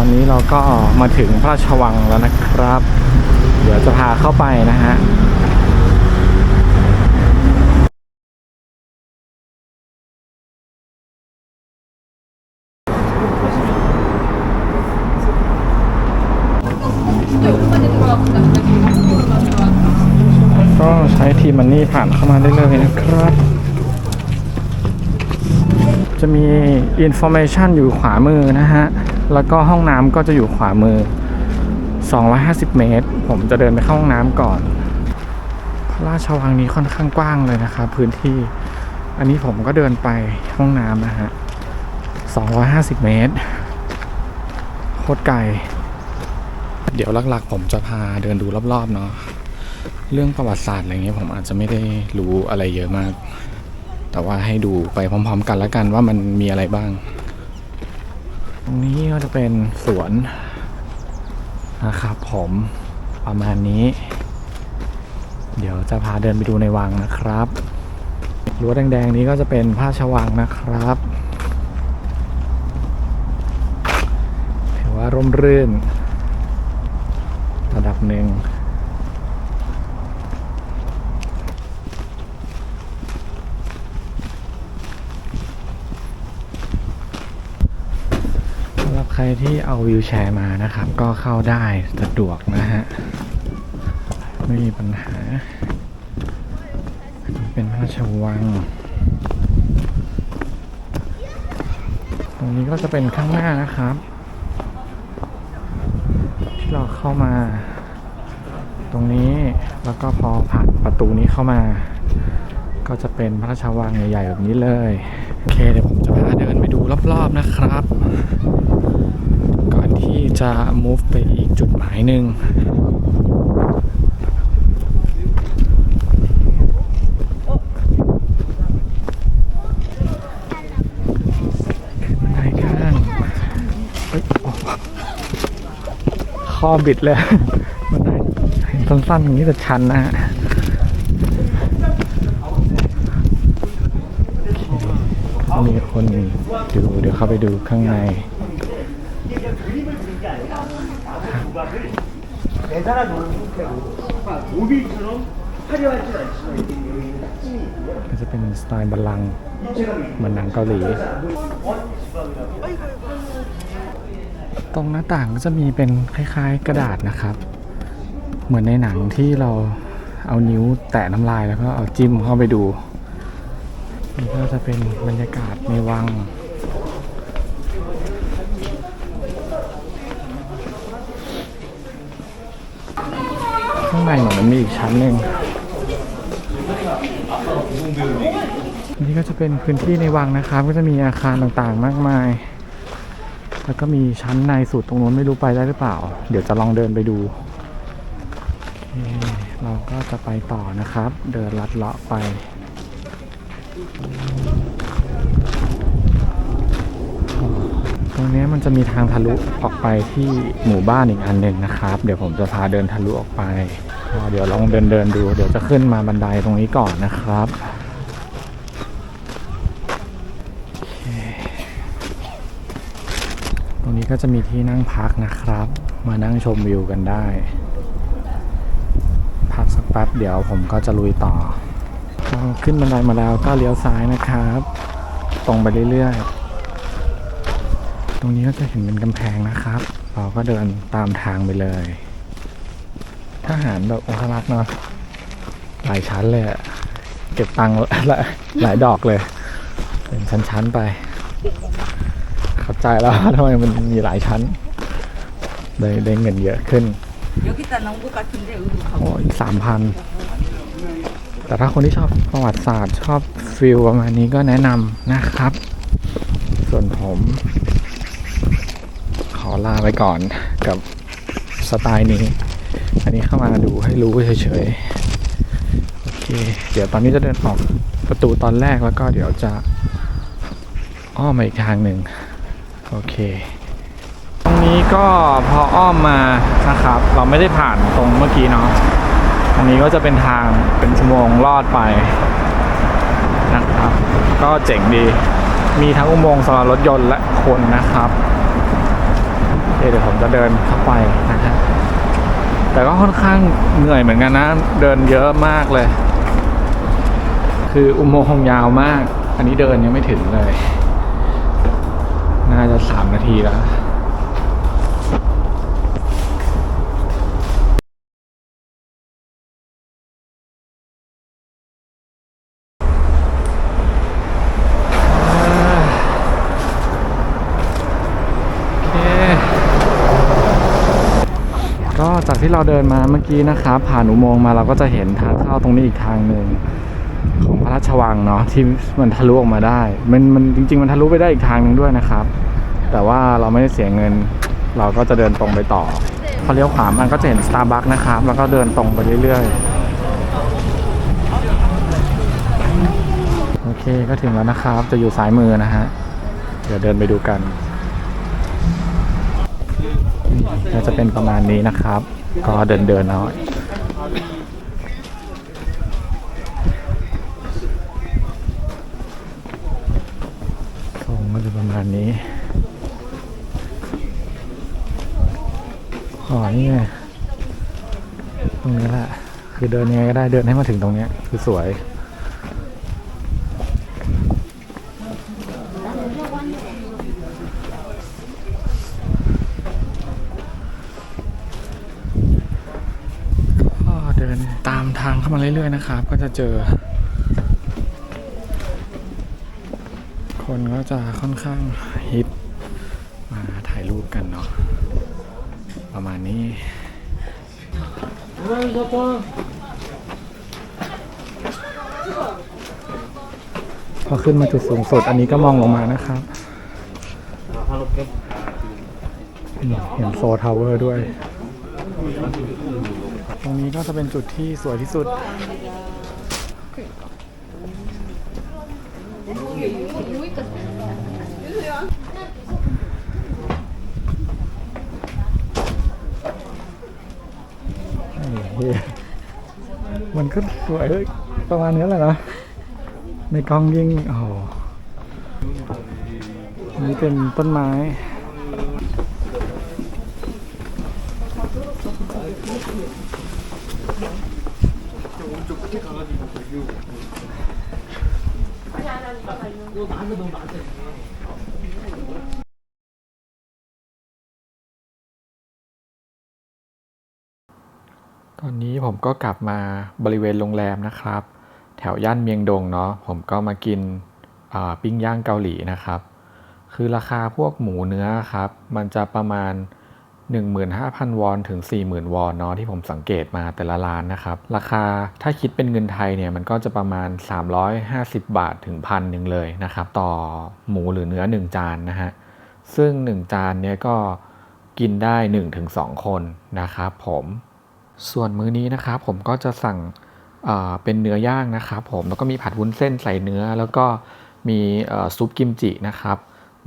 อนนี้เราก็มาถึงพระราชวังแล้วนะครับ เดี๋ยวจะพาเข้าไปนะฮะก็ใช้ทีมันนี่ผ่านเข้ามาได้เลยนะครับ จะมีอินโฟ a t ชันอยู่ขวามือนะฮะ แล้วก็ห้องน้ำก็จะอยู่ขวามือ 250 เมตร ผมจะเดินไปเข้าห้องน้ำก่อน พระราชวังนี้ค่อนข้างกว้างเลยนะครับพื้นที่ อันนี้ผมก็เดินไปห้องน้ำนะฮะ 250 เมตร โคตรไกล เดี๋ยวหลักๆ ผมจะพาเดินดูรอบๆเนาะ เรื่องประวัติศาสตร์อะไรเงี้ยผมอาจจะไม่ได้รู้อะไรเยอะมาก แต่ว่าให้ดูไปพร้อม ๆ กันแล้วกันว่ามันมีอะไรบ้าง รงนี้ก็จะเป็นสวนนะครับผมประมาณนี้ เดี๋ยวจะพาเดินไปดูในวังนะครับรั้วแดงๆนี้ก็จะเป็นผ้าชวังนะครับถือว่าร่มรื่น ระดับหนึ่ง รับใครที่เอาวิวแชร์มานะครับ ก็เข้าได้สะดวกนะฮะ ไม่มีปัญหา เป็นพระราชวัง ตรงนี้ก็จะเป็นข้างหน้านะครับ ที่เราเข้ามา ตรงนี้แล้วก็พอผ่านประตูนี้เข้ามา ก็จะเป็นพระราชวังใหญ่ๆแบบนี้เลย โอเคเดี๋ยวผมจะพาเดินไปดูรอบๆนะครับ ที่จะ move ไปอีกจุดหมายหนึ่งขึ้นไดข้างเฮ้อบิดเลยบันไดเห็นสั้นๆอย่างนี้แต่ชันนะฮะมีคนดูเดี๋ยวเข้าไปดูข้างใน ก็จะเป็นสไตล์บัลลังก์เหมือนหนังเกาหลีตรงหน้าต่างก็จะมีเป็นคล้ายๆกระดาษนะครับ เหมือนในหนังที่เราเอานิ้วแตะน้ำลายแล้วก็เอาจิ้มเข้าไปดูนี่ก็จะเป็นบรรยากาศในวัง ข้างในเหมือนมันมีอีกชั้นหนึ่งอันนี้ก็จะเป็นพื้นที่ในวังนะครับ ก็จะมีอาคารต่างๆ มากมาย แล้วก็มีชั้นในสุดตรงนู้นไม่รู้ไปได้หรือเปล่า เดี๋ยวจะลองเดินไปดู เราก็จะไปต่อนะครับ เดินลัดเลาะไป รงนี้มันจะมีทางทะลุออกไปที่หมู่บ้านอีกอันหนึ่งนะครับ เดี๋ยวผมจะพาเดินทะลุออกไป เดี๋ยวลองเดินเดินดู เดี๋ยวจะขึ้นมาบันไดตรงนี้ก่อนนะครับตรงนี้ก็จะมีที่นั่งพักนะครับ มานั่งชมวิวกันได้ พักสักแป๊บเดี๋ยวผมก็จะลุยต่อพอขึ้นบันไดมาแล้วก็เลี้ยวซ้ายนะครับ ตรงไปเรื่อยๆ ตรงนี้ก็จะเห็นเป็นกำแพงนะครับ เราก็เดินตามทางไปเลยทหารแบบองครักษ์เนาะหลายชั้นเลยเก็บตังค์หลายหลายดอกเลย เป็นชั้นๆไปเข้าใจแล้วทำไมมันมีหลายชั้นได้ได้เงินเยอะขึ้นโอ้ยสามพันแต่ถ้าคนที่ชอบประวัติศาสตร์ชอบฟิลประมาณนี้ก็แนะนำนะครับ ส่วนผม ลาไปก่อนกับสไตล์นี้ อันนี้เข้ามาดูให้รู้เฉยๆ โอเค เดี๋ยวตอนนี้จะเดินออกประตูตอนแรกแล้วก็เดี๋ยวจะอ้อมมาอีกทางหนึ่งโอเค ตรงนี้ก็พออ้อมมานะครับ เราไม่ได้ผ่านตรงเมื่อกี้เนาะ อันนี้ก็จะเป็นทางเป็นชั่วโมงลอดไปนะครับ ก็เจ๋งดี มีทั้งอุโมงค์สำหรับรถยนต์และคนนะครับ เดี๋ยวผมจะเดินเข้าไปนะฮะแต่ก็ค่อนข้างเหนื่อยเหมือนกันนะ เดินเยอะมากเลย คืออุโมงค์ยาวมาก อันนี้เดินยังไม่ถึงเลย น่าจะสามนาทีแล้ว โอเค ก็ จากที่เราเดินมาเมื่อกี้นะครับผ่านอุโมงค์มาเราก็จะเห็นทางเข้าตรงนี้อีกทางหนึ่งของพระราชวังเนาะที่มันทะลุออกมาได้ มันมันจริง ๆ มันทะลุไปได้อีกทางหนึ่งด้วยนะครับ แต่ว่าเราไม่ได้เสียเงิน เราก็จะเดินตรงไปต่อพอเลี้ยวขวามันก็จะเห็นสตาร์บัคนะครับแล้วก็เดินตรงไปเรื่อยๆโอเคก็ถึงแล้วนะครับ จะอยู่ซ้ายมือนะฮะเดี๋ยวเดินไปดูกันก็จะเป็นประมาณนี้นะครับ ก็เดินเดินเอาทรงก็จะประมาณนี้อ๋อนี่ไงตรงนี้แหละคือเดินยังไงก็ได้เดินให้มาถึงตรงนี้คือสวย ก็เดินตามาเรื่อยๆนะครับ ก็จะเจอ คนก็จะค่อนข้างฮิตมาถ่ายรูปกันเนาะประมาณนี้พอขึ้นมาจุดสูงสุดอันนี้ก็มองลงมานะครับเห็นโซทาวเวอร์ด้วย ตรงนี้ก็จะเป็นจุดที่สวยที่สุด มันก็สวยประมาณนี้แหละนะ ในกล้องยิ่ง โอ้โหนนี้เป็นต้นไม้ ตอนนี้ผมก็กลับมาบริเวณโรงแรมนะครับ แถวย่านเมียงดงเนาะผมก็มากินปิ้งย่างเกาหลีนะครับ คือราคาพวกหมูเนื้อครับ มันจะประมาณ 15,000 วอนถึง 40,000 วอนเนาะที่ผมสังเกตมาแต่ละร้านนะครับ ราคาถ้าคิดเป็นเงินไทยเนี่ยมันก็จะประมาณ 350 บาทถึงพันหนึ่งเลยนะครับ ต่อหมูหรือเนื้อ 1 จานนะฮะซึ่ง 1 จานเนี้ยก็กินได้ 1-2 คนนะครับผมส่วนมื้อนี้นะครับผมก็จะสั่งเเป็นเนื้อย่างนะครับผมแล้วก็มีผัดวุ้นเส้นใส่เนื้อ แล้วก็มีซุปกิมจินะครับ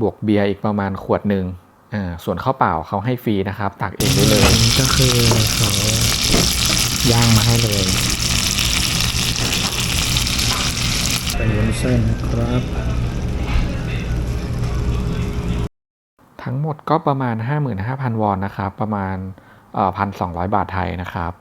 บวกเบียร์อีกประมาณขวดหนึ่ง อ่าส่วนข้าวเปล่าเขาให้ฟรีนะครับ ตักเองได้เลยนี่ก็คือเขาย่างมาให้เลยเป็นวุ้นเส้นนะครับ ทั้งหมดก็ประมาณ 55,000 วอนนะครับ ประมาณเอ่อ1,200บาทไทยนะครับ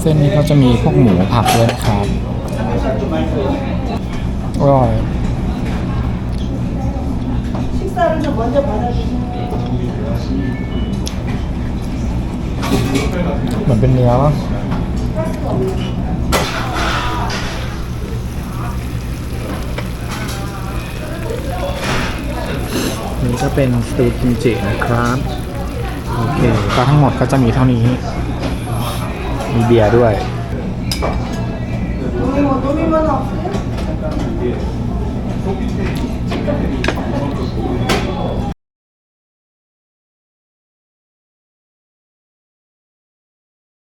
เส้นนี้เขาจะมีพวกหมูผักด้วยนะครับอร่อยเหมือนเป็นเนื้อวะนี่ก็เป็นสตูกิมจินะครับ โอเค ก็ทั้งหมดก็จะมีเท่านี้ มีเบียร์ด้วย